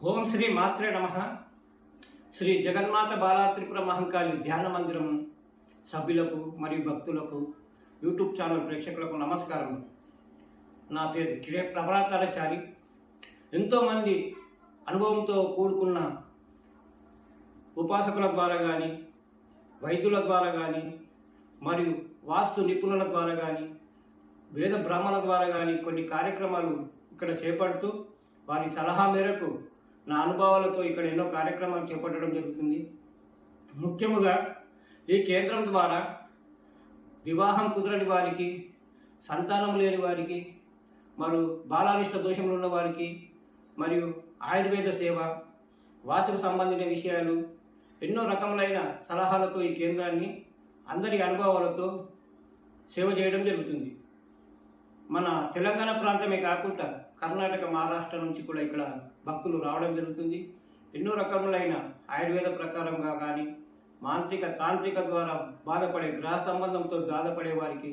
ఓం శ్రీ మాత్రే నమ. శ్రీ జగన్మాత బాలా త్రిపుర మహంకాళి ధ్యాన మందిరం సభ్యులకు మరియు భక్తులకు యూట్యూబ్ ఛానల్ ప్రేక్షకులకు నమస్కారం. నా పేరు కిరే ప్రభాకరాచారి. ఎంతోమంది అనుభవంతో కూడుకున్న ఉపాసకుల ద్వారా కానీ వైద్యుల ద్వారా కానీ మరియు వాస్తు నిపుణుల ద్వారా కానీ వేద బ్రాహ్మణుల ద్వారా కానీ కొన్ని కార్యక్రమాలు ఇక్కడ చేపడుతూ వారి సలహా మేరకు నా అనుభవాలతో ఇక్కడ ఎన్నో కార్యక్రమాలు చేపట్టడం జరుగుతుంది. ముఖ్యముగా ఈ కేంద్రం ద్వారా వివాహం కుదరని వారికి సంతానం లేని వారికి మరియు బాలారిష్ట దోషంలో ఉన్న వారికి మరియు ఆయుర్వేద సేవ వాసుకు సంబంధించిన విషయాలు ఎన్నో రకములైన సలహాలతో ఈ కేంద్రాన్ని అందరి అనుభవాలతో సేవ చేయడం జరుగుతుంది. మన తెలంగాణ ప్రాంతమే కాకుండా కర్ణాటక మహారాష్ట్ర నుంచి కూడా ఇక్కడ భక్తులు రావడం జరుగుతుంది. ఎన్నో రకములైన ఆయుర్వేద ప్రకారంగా కానీ మాంత్రిక తాంత్రిక ద్వారా బాధపడే గ్రహ సంబంధంతో బాధపడే వారికి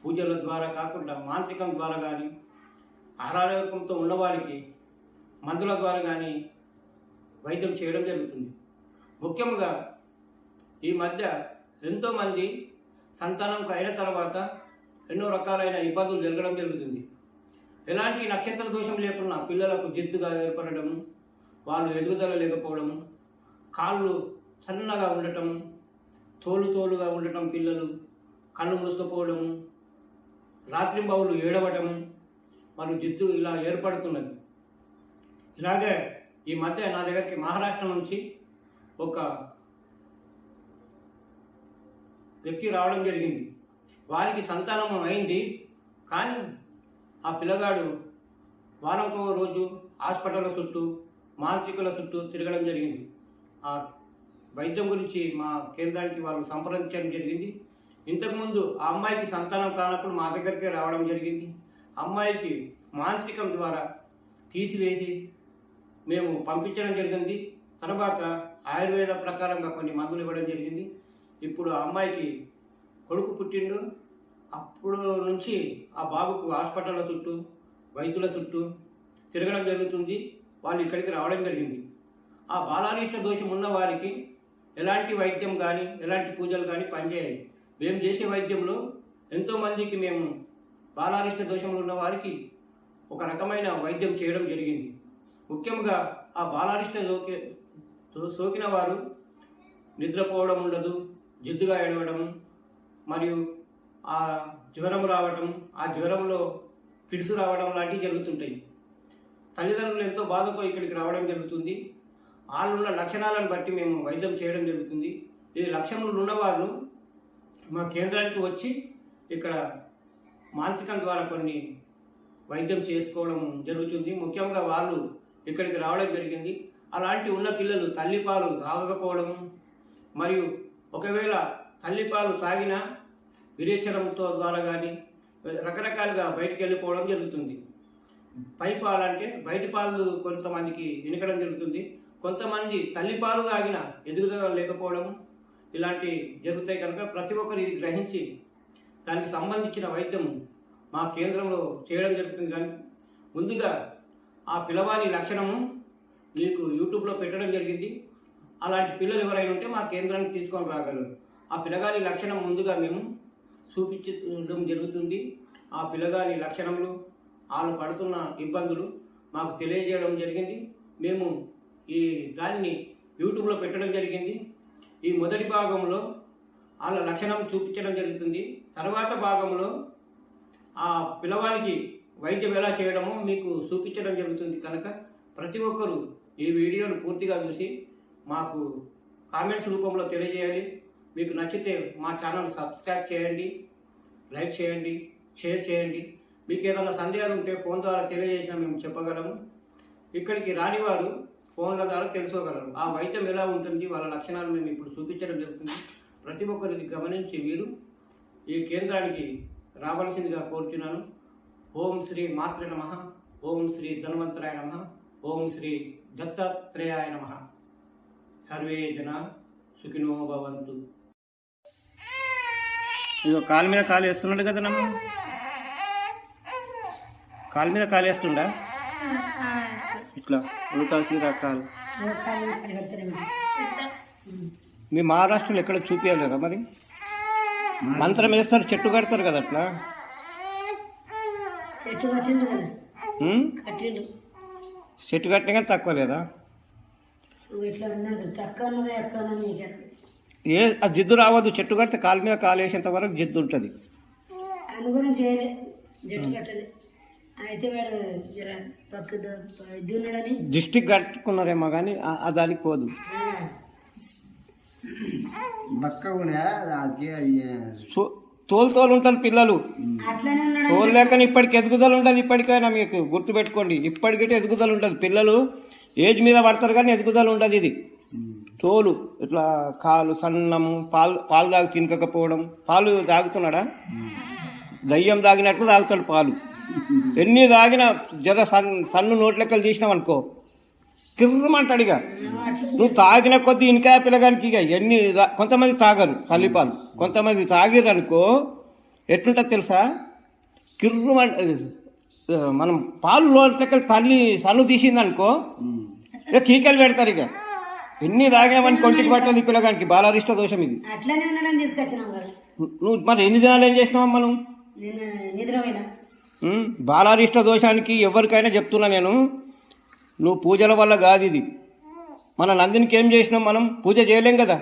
పూజల ద్వారా కాకుండా మాంత్రికం ద్వారా కానీ అనారోగ్యంతో ఉన్నవారికి మందుల ద్వారా కానీ వైద్యం చేయడం జరుగుతుంది. ముఖ్యంగా ఈ మధ్య ఎంతోమంది సంతానం అయిన తర్వాత ఎన్నో రకాలైన ఇబ్బందులు జరగడం జరుగుతుంది. ఎలాంటి నక్షత్ర దోషం లేకుండా పిల్లలకు జిద్దుగా ఏర్పడటము వాళ్ళు ఎదుగుదల లేకపోవడము కాళ్ళు సన్నగా ఉండటము తోలు తోలుగా ఉండటం పిల్లలు కళ్ళు మూసుకుపోవడము రాత్రింబవులు ఏడవటము వాళ్ళు జిద్దు ఇలా ఏర్పడుతున్నది. ఇలాగే ఈ మధ్య నా దగ్గరికి మహారాష్ట్ర నుంచి ఒక వ్యక్తి రావడం జరిగింది. వారికి సంతానం అయింది కానీ ఆ పిల్లగాడు వారంకో రోజు హాస్పిటల్ చుట్టూ మానసికుల చుట్టూ తిరగడం జరిగింది. ఆ వైద్యం గురించి మా కేంద్రానికి వాళ్ళు సంప్రదించడం జరిగింది. ఇంతకుముందు ఆ అమ్మాయికి సంతానం కానప్పుడు మా దగ్గరికి రావడం జరిగింది. అమ్మాయికి మాంత్రికం ద్వారా తీసివేసి మేము పంపించడం జరిగింది. తర్వాత ఆయుర్వేద ప్రకారంగా కొన్ని మందులు ఇవ్వడం జరిగింది. ఇప్పుడు ఆ అమ్మాయికి కొడుకు పుట్టిండు. అప్పుడు నుంచి ఆ బాబుకు హాస్పిటల్ చుట్టూ వైద్యుల చుట్టూ తిరగడం జరుగుతుంది. వాళ్ళు ఇక్కడికి రావడం జరిగింది. ఆ బాలానిష్ట దోషం ఉన్న వారికి ఎలాంటి వైద్యం కానీ ఎలాంటి పూజలు కానీ పనిచేయాలి మేము చేసే వైద్యంలో ఎంతోమందికి మేము బాలానిష్ట దోషంలో ఉన్న వారికి ఒక రకమైన వైద్యం చేయడం జరిగింది. ముఖ్యంగా ఆ బాలానిష్ట సోకి సోకిన వారు నిద్రపోవడం ఉండదు జిద్దుగా ఏడవడం మరియు ఆ జ్వరం రావటం ఆ జ్వరంలో పిడుసు రావడం లాంటివి జరుగుతుంటాయి. తల్లిదండ్రులు ఎంతో బాధతో ఇక్కడికి రావడం జరుగుతుంది. వాళ్ళున్న లక్షణాలను బట్టి మేము వైద్యం చేయడం జరుగుతుంది. ఈ లక్షణాలు ఉన్నవాళ్ళు మా కేంద్రానికి వచ్చి ఇక్కడ మానసికం ద్వారా కొన్ని వైద్యం చేసుకోవడం జరుగుతుంది. ముఖ్యంగా వాళ్ళు ఇక్కడికి రావడం జరిగింది. అలాంటి ఉన్న పిల్లలు తల్లిపాలు తాగకపోవడం మరియు ఒకవేళ తల్లిపాలు తాగినా విరేచనంతో ద్వారా కానీ రకరకాలుగా బయటికి వెళ్ళిపోవడం జరుగుతుంది. పై పాలు అంటే పాలు కొంతమందికి వినకడం జరుగుతుంది. కొంతమంది తల్లిపాలు తాగిన ఎదుగుదల లేకపోవడం ఇలాంటి జరుగుతాయి కనుక ప్రతి ఒక్కరు ఇది గ్రహించి దానికి సంబంధించిన వైద్యం మా కేంద్రంలో చేయడం జరుగుతుంది కానీ ముందుగా ఆ పిల్లవాని లక్షణము మీకు యూట్యూబ్లో పెట్టడం జరిగింది. అలాంటి పిల్లలు ఎవరైనా ఉంటే మా కేంద్రానికి తీసుకొని రాగలరు. ఆ పిల్లగాని లక్షణం ముందుగా మేము చూపించడం జరుగుతుంది. ఆ పిల్లగాని లక్షణములు వాళ్ళు పడుతున్న ఇబ్బందులు మాకు తెలియజేయడం జరిగింది. మేము ఈ దాన్ని యూట్యూబ్లో పెట్టడం జరిగింది. ఈ మొదటి భాగంలో వాళ్ళ లక్షణం చూపించడం జరుగుతుంది. తర్వాత భాగంలో ఆ పిల్లవానికి వైద్యం ఎలా చేయడమో మీకు చూపించడం జరుగుతుంది కనుక ప్రతి ఒక్కరూ ఈ వీడియోను పూర్తిగా చూసి మాకు కామెంట్స్ రూపంలో తెలియజేయాలి. మీకు నచ్చితే మా ఛానల్ సబ్స్క్రైబ్ చేయండి లైక్ చేయండి షేర్ చేయండి. మీకు ఏదైనా సందేహాలు ఉంటే ఫోన్ ద్వారా తెలియజేసినా మేము చెప్పగలము. ఇక్కడికి రాని వారు ఫోన్ల ద్వారా తెలుసుకోగలరు. ఆ వైద్యం ఎలా ఉంటుంది వాళ్ళ లక్షణాలు మేము ఇప్పుడు చూపించడం జరుగుతుంది. ప్రతి ఒక్కరికి గమనించి మీరు ఈ కేంద్రానికి రావాల్సిందిగా కోరుచున్నాను. ఓం శ్రీ మాత్ర నమ. ఓం శ్రీ ధన్వంతరాయ నమ. ఓం శ్రీ దత్తాత్రేయాయ నమ. సర్వే జన సుఖినో భవంతు. ఇదిగో కాలు మీద కాలు వేస్తున్నాడు కదా నమ్మ. కాలు మీద కాలు వేస్తుండా? ఇట్లా ఉల్కాసి రకాలు మీ మహారాష్ట్రలో ఎక్కడ చూపించాలి కదా మరి? మంత్రం వేస్తారు చెట్టు కడతారు కదా అట్లా? చెట్టు కట్టిండు కదా. ఉమ్? కట్టిండు. చెట్టు కట్టిన కానీ తక్కువ లేదా? నువ్వు ఇట్లా ఉన్నాడు తక్కువ ఉన్నది ఎక్కువ ఉన్నది నీకు. ఏ ఆ జిద్దు రావద్దు చెట్టు కడితే కాలు మీద కాలు వేసేంత వరకు జిద్దు ఉంటుంది. గురించి చేయలే జట్టు కట్టలే. అయితే జర డిస్టిక్ కట్టుకున్నారేమో కానీ ఆ- దానికి పోదు. బక్కగా తోలు తోలు ఉంటారు పిల్లలు. తోలు లేకని ఇప్పటికి ఎదుగుదల ఉంటుంది ఇప్పటికైనా మీకు గుర్తుపెట్టుకోండి. ఇప్పటికైతే ఎదుగుదల ఉంటుంది. పిల్లలు ఏజ్ మీద పడతారు కానీ ఎదుగుదల ఉండదు ఇది. తోలు ఇట్లా కాలు సన్నము పాలు పాలు తాగి తినకపోవడం. పాలు తాగుతున్నాడా? దయ్యం తాగినట్లు తాగుతాడు పాలు. ఎన్ని తాగినా జర సన్ సన్ను నోట్లెక్కలు తీసినావు అనుకో కిర్రమంటాడు ఇక నువ్వు తాగిన కొద్ది ఇంకా పిల్లగానికి ఇక ఎన్ని కొంతమంది తాగరు తల్లిపాలు కొంతమంది తాగిర్రు అనుకో ఎట్లుంటుంది తెలుసా? కిర్రమంట మనం పాలు నోట్లెక్కలు తల్లి సన్ను తీసింది అనుకో ఇక కీకలు పెడతారు ఇక. ఎన్ని తాగామని కొంటికి పట్టదు పిల్లగానికి బాలారిష్ట దోషం ఇది. అట్లనే ఉన్నాడని తీసుకొచ్చినాం కదా నువ్వు మరి ఎన్ని దినాలు ఏం చేసినావమ్మా నువ్వు? నేను నిద్రపోయినా. బాలారిష్ట దోషానికి ఎవరికైనా చెప్తున్నా నేను. నువ్వు పూజల వల్ల కాదు ఇది. మన నందినికి ఏం చేసినాం మనం? పూజ చేయలేం కదా?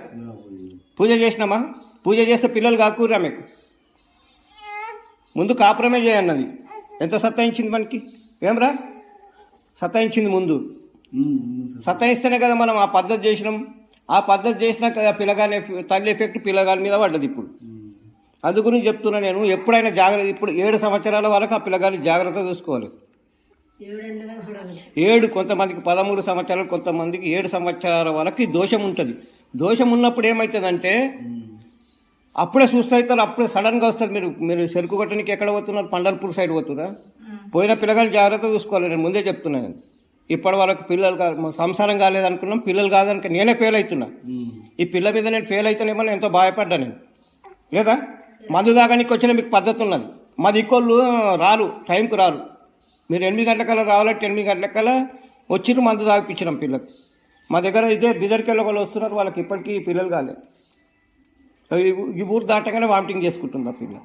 పూజ చేసినామా? పూజ చేస్తే పిల్లలు కాకూరా మీకు. ముందు కాపురమే చేయన్నది ఎంత సత్తాయించింది మనకి? ఏమరా? సత్తాయించింది ముందు. సత్తాయిస్తేనే కదా మనం ఆ పద్ధతి చేసినాం. ఆ పద్ధతి చేసినాక ఆ పిల్లగాని తల్లి ఎఫెక్ట్ పిల్లగాని మీద పడ్డది ఇప్పుడు. అందు గురించి చెప్తున్నా నేను ఎప్పుడైనా జాగ్రత్త ఇప్పుడు ఏడు సంవత్సరాల వరకు ఆ పిల్లగాని జాగ్రత్త చూసుకోవాలి. ఏడు కొంతమందికి పదమూడు సంవత్సరాలు కొంతమందికి ఏడు సంవత్సరాల వరకు ఈ దోషం ఉంటుంది. దోషం ఉన్నప్పుడు ఏమవుతుందంటే అప్పుడే చూస్తే అవుతారు అప్పుడే సడన్గా వస్తారు మీరు మీరు చెరుకు కొట్టడానికి ఎక్కడ పోతున్నారు? పండర్పూర్ సైడ్ పోతురా? పోయిన పిల్లగాని జాగ్రత్త చూసుకోవాలి. నేను ముందే చెప్తున్నాను ఇప్పటి వరకు పిల్లలు కా- సంసారం కాలేదనుకున్నాం పిల్లలు కాదనుక నేనే ఫెయిల్ అవుతున్నా. ఈ పిల్ల మీద నేను ఫెయిల్ అవుతానేమో ఎంతో భయపడ్డా నేను. లేదా? మందు దాగానికి వచ్చిన మీకు పద్ధతి ఉన్నది. మా దిక్కోళ్ళు రారు టైంకి రారు. మీరు ఎనిమిది గంటలకల్లా రావాలంటే ఎనిమిది గంటలకల్లా వచ్చిర్రు మందు తాగిపించినాం పిల్లలకు మా దగ్గర ఇదే బిదర్కెళ్ళ వాళ్ళు వస్తున్నారు వాళ్ళకి ఇప్పటికీ పిల్లలు కాలేదు ఈ ఊరు దాటగానే వామిటింగ్ చేసుకుంటుంది ఆ పిల్ల.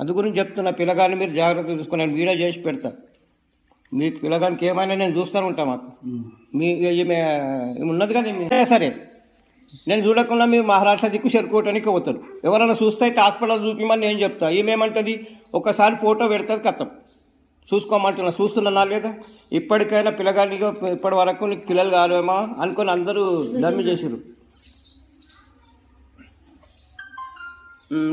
అందు గురించి చెప్తున్నా పిల్లగాని మీరు జాగ్రత్త చూసుకుని నేను వీడియో చేసి పెడతా. మీ పిల్లగానికి ఏమైనా నేను చూస్తూనే ఉంటా మాకు. మీ ఈమె ఉన్నది కదా ఈమె. సరే. నేను చూడకుండా మీరు మహారాష్ట్ర దిక్కు చెరుకోవటానికి పోతారు ఎవరైనా చూస్తే అయితే హాస్పిటల్ చూపిమని నేను చెప్తా? ఈమెమంటది ఒకసారి ఫోటో పెడుతుంది కథం. చూసుకోమంటున్నా. చూస్తున్నా లేదా? ఇప్పటికైనా పిల్లగాని ఇప్పటి వరకు నీకు పిల్లలు కాలేమో? అనుకొని అందరూ దమ్మి చేసారు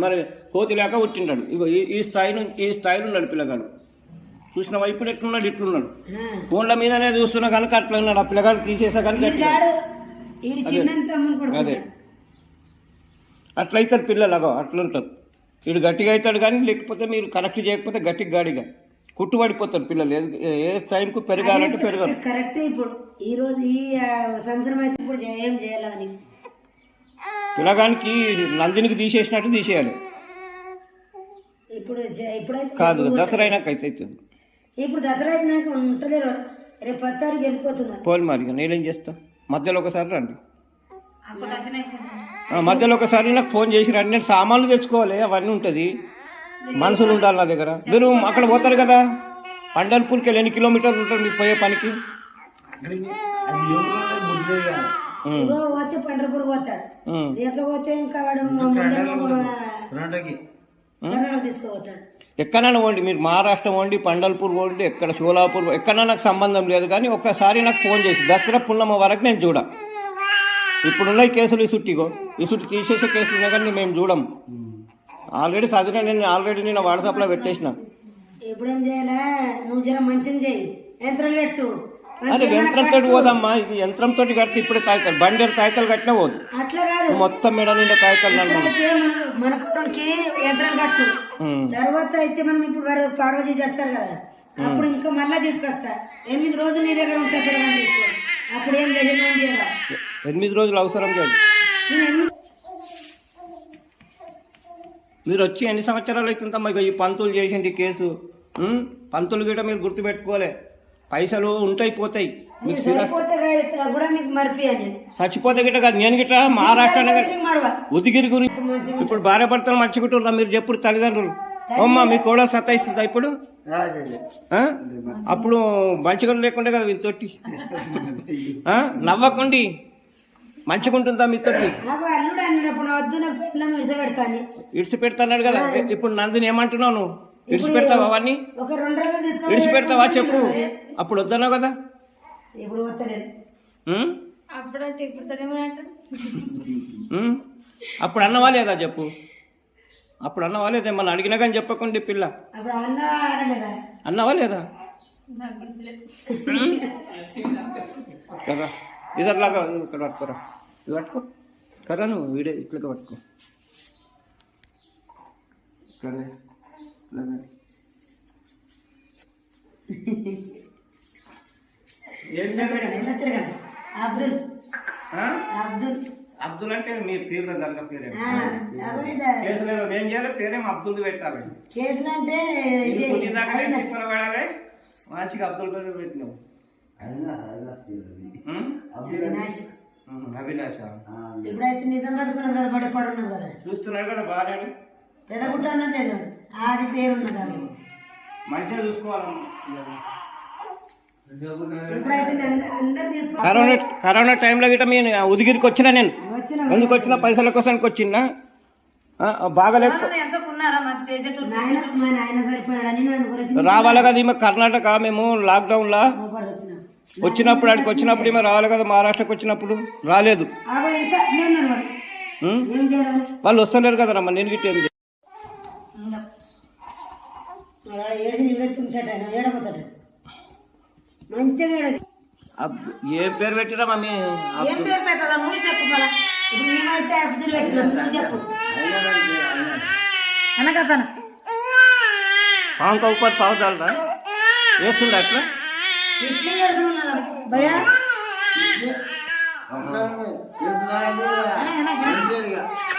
మరి కోతి లేక పుట్టింటాడు. ఇగో ఈ ఈ స్థాయి నుంచి ఈ స్థాయిలో ఉన్నాడు పిల్లగాడు. చూసినావా ఇప్పుడు ఎట్లున్నాడు ఇట్లున్నాడు. ఫోన్ల మీదనే చూస్తున్నా కనుక అట్లా ఉన్నాడు ఆ పిల్లగాడు తీసేసా కనుక అదే. అట్లా అవుతారు పిల్లలు అగో అట్లుంటారు. వీడు గట్టిగా అవుతాడు కానీ లేకపోతే మీరు కనెక్ట్ చేయకపోతే గట్టిగా గాడిగా. కుట్టుబడిపోతారు పిల్లలు. ఏ- ఏ టైంకు పెరగాలంటే పెరగరు. కరెక్ట్ ఇప్పుడు. ఈ రోజు ఈ సంవత్సరం అయితే ఇప్పుడు ఏం చేయాలని పిల్లగానికి నందినికి తీసేసినట్టు తీసేయాలి. ఇప్పుడు కాదు దసరా అయినాక అయితే అవుతుంది ఇప్పుడు దసరా అయితే నాకు ఉంటలేరు రేపు పది తారీఖు వెళ్ళిపోతున్నారు పోలి మరి నేనేం చేస్తా? మధ్యలో ఒకసారి రండి. ఆ, మధ్యలో ఒకసారి నాకు ఫోన్ చేసి రండి. నేను సామాన్లు తెచ్చుకోవాలి అవన్నీ ఉంటుంది. మనుషులు ఉండాలి నా దగ్గర. మీరు అక్కడ పోతారు కదా? పండల్పూర్కి వెళ్ళి ఎన్ని కిలోమీటర్లు ఉంటుంది మీకు పోయే పనికి? పోతే పండ్రపూర్ పోతాడు. లేకపోతే ఇంకా వాడు తీసుకుపోతాడు. ఎక్కడైనా పోండి మీరు మహారాష్ట్రం పోండి పండల్పూర్ పోండి ఎక్కడ సోలాపూర్ ఎక్కడైనా నాకు సంబంధం లేదు కానీ ఒక్కసారి నాకు ఫోన్ చేసి దసరా పున్నమ్మ వరకు నేను చూడ. ఇప్పుడున్న కేసులు ఇసుట్టిగో ఇసుట్టి తీసేసే కేసులు ఉన్నాయి కానీ మేము చూడం. ఆల్రెడీ చదివిన నేను ఆల్రెడీ నేను వాట్సాప్లో పెట్టేసిన. ఎప్పుడేం చేయాలా? నువ్వు జర మంచిగా చేయి. యంత్రాలు పెట్టు. అదే యంత్రంతో. పోదమ్మా. ఇది యంత్రంతో కడితే ఇప్పుడే తాయితారు బండేరు తాయితలు కట్టినా పోదు. అట్లా కాదు. మొత్తం మెడ నిండా తాయితలు నన్ను అయితే మన- మన కుటుంబానికి యంత్రం కట్టు. తర్వాత అయితే మనం ఇప్పుడు పాడవ చేస్తారు కదా. అప్పుడు ఇంకా మళ్ళా తీసుకొస్తా. ఎనిమిది రోజులు నీ దగ్గర ఉంటా పిల్లగాని తీసుకో అప్పుడు ఏం లేదు ఏం చేయాలి ఎనిమిది రోజులు అవసరం ఎనిమిది మీరు వచ్చి ఎన్ని సంవత్సరాలు అవుతుందమ్మా? ఇక ఈ పంతులు చేసింది కేసు? పంతులు గిట్ట మీరు గుర్తుపెట్టుకోలే. పైసలు ఉంటాయి పోతాయి. చచ్చిపోతే గిట్ట కాదు నేను గిట్ట మహారాష్ట్ర ఉదిగిరి గురించి ఇప్పుడు భార్య భర్తలు మర్చికుంటున్నా మీరు చెప్పుడు తల్లిదండ్రులు. అమ్మ మీ కూడా సతాయిస్తుందా ఇప్పుడు? అప్పుడు మంచిగా లేకుండా కదా మీతోటి? నవ్వకండి. మంచిగా ఉంటుందా మీతోటి? నాకు అల్లుడు అన్నప్పుడు వద్దు నాకు పిల్లలు విడిచి పెడతాను ఇడిచి పెడతాన్నాడు కదా ఇప్పుడు నందిని ఏమంటున్నావు నువ్వు? ఇడిచి పెడతావా అవన్నీ? ఒక రెండు రోజులు తీసుకొని ఇడిచి పెడతావా చెప్పు. అప్పుడు వద్దన్నావు కదా? ఇప్పుడు? అప్పుడంటే? అప్పుడు అన్నవా లేదా చెప్పు? అప్పుడు అన్నవా లేదా? ఏమన్నా అడిగినా కానీ చెప్పకండి పిల్ల. అప్పుడు అన్న అనలేదా అన్నవా లేదా? కదా ఇదర్లాగా ఇక్కడ పట్టుకోరా. ఇది పట్టుకో. కరా నువ్వు వీడే ఇట్లా పట్టుకో. ఇట్లాగే, అబ్దుల్? అబ్దుల్ అబ్దుల్ అంటే మీ పేరే? ఆ, అగో ఇదా. కేసులో ఏం చేయాలి? పేరేం అబ్దుల్ పెట్టాలి. కేసులు అంటే తీసుకొని పడాలి మంచిగా అబ్దుల్ పేరు పెట్టినావు. ఆ, ఇప్పుడైతే నిజం బతుకున్నాం కదా పడి పడున్నాం కదా. చూస్తున్నాడు కదా బాగానే పెదగుట్ట అన్నది ఆది పేరు ఉన్నది ఆమె. మంచిగా చూసుకోవాలమ్మా కరోనా కరోనా టైంలో గిట్ట మీ ఉదిగిరికి వచ్చినా నేను. ఎందుకు వచ్చిన? పైసల కోసానికి వచ్చినా? గురించి రావాలి కదా ఈమె కర్ణాటక మేము లాక్డౌన్ లా కోపడి వచ్చిన. వచ్చినప్పుడు అక్కడికి వచ్చినప్పుడు ఈమె రావాలి కదా మహారాష్ట్రకి వచ్చినప్పుడు. రాలేదు. వాళ్ళు వస్తలేరు కదా రమ్మ నేను గిట్ట ఏం ఏడపోతాట మంచిగా పేరు పెట్టిరా మమ్మీ? ఏం పేరు పెట్టాలా? నువ్వు చెప్పు మళ్ళా ఇప్పుడు మేమైతే అబ్దుల్ పెట్టినాం నువ్వు చెప్పు. అనకతను పావు చాలరా? వేస్తుండ అట్లా? ఇట్లే చేస్తున్నా భయా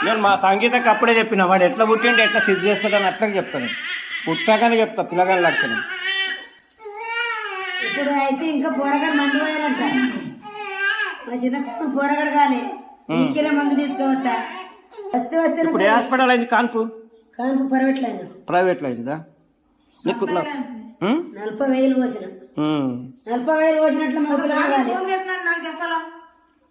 నేను మా సంగీతకి అప్పుడే చెప్పిన వాడు ఎట్లా పుట్టింటే ఎట్లా సిద్ధి చేస్తాడని అట్లా చెప్తాను. పుట్టాకనే చెప్తా పిల్లగాని లక్షణం. ఇప్పుడు అయితే ఇంకా పోరగాడు మందు పోయాలంట. మా చిన్నతనం పోరగాడు కాలే ఇంకెలా మందు తీసుకోవచ్చా వస్తే వస్తే ఇప్పుడు ఏ హాస్పిటల్ అయింది? కాన్పు? కానుక పరవట్లేదు ప్రైవేట్లో అయిందా? నీకు నా- ఉం? నలభై వేలు పోసిన. నలభై వేలు పోసినట్లు మా కాలే నాకు చెప్పాలా?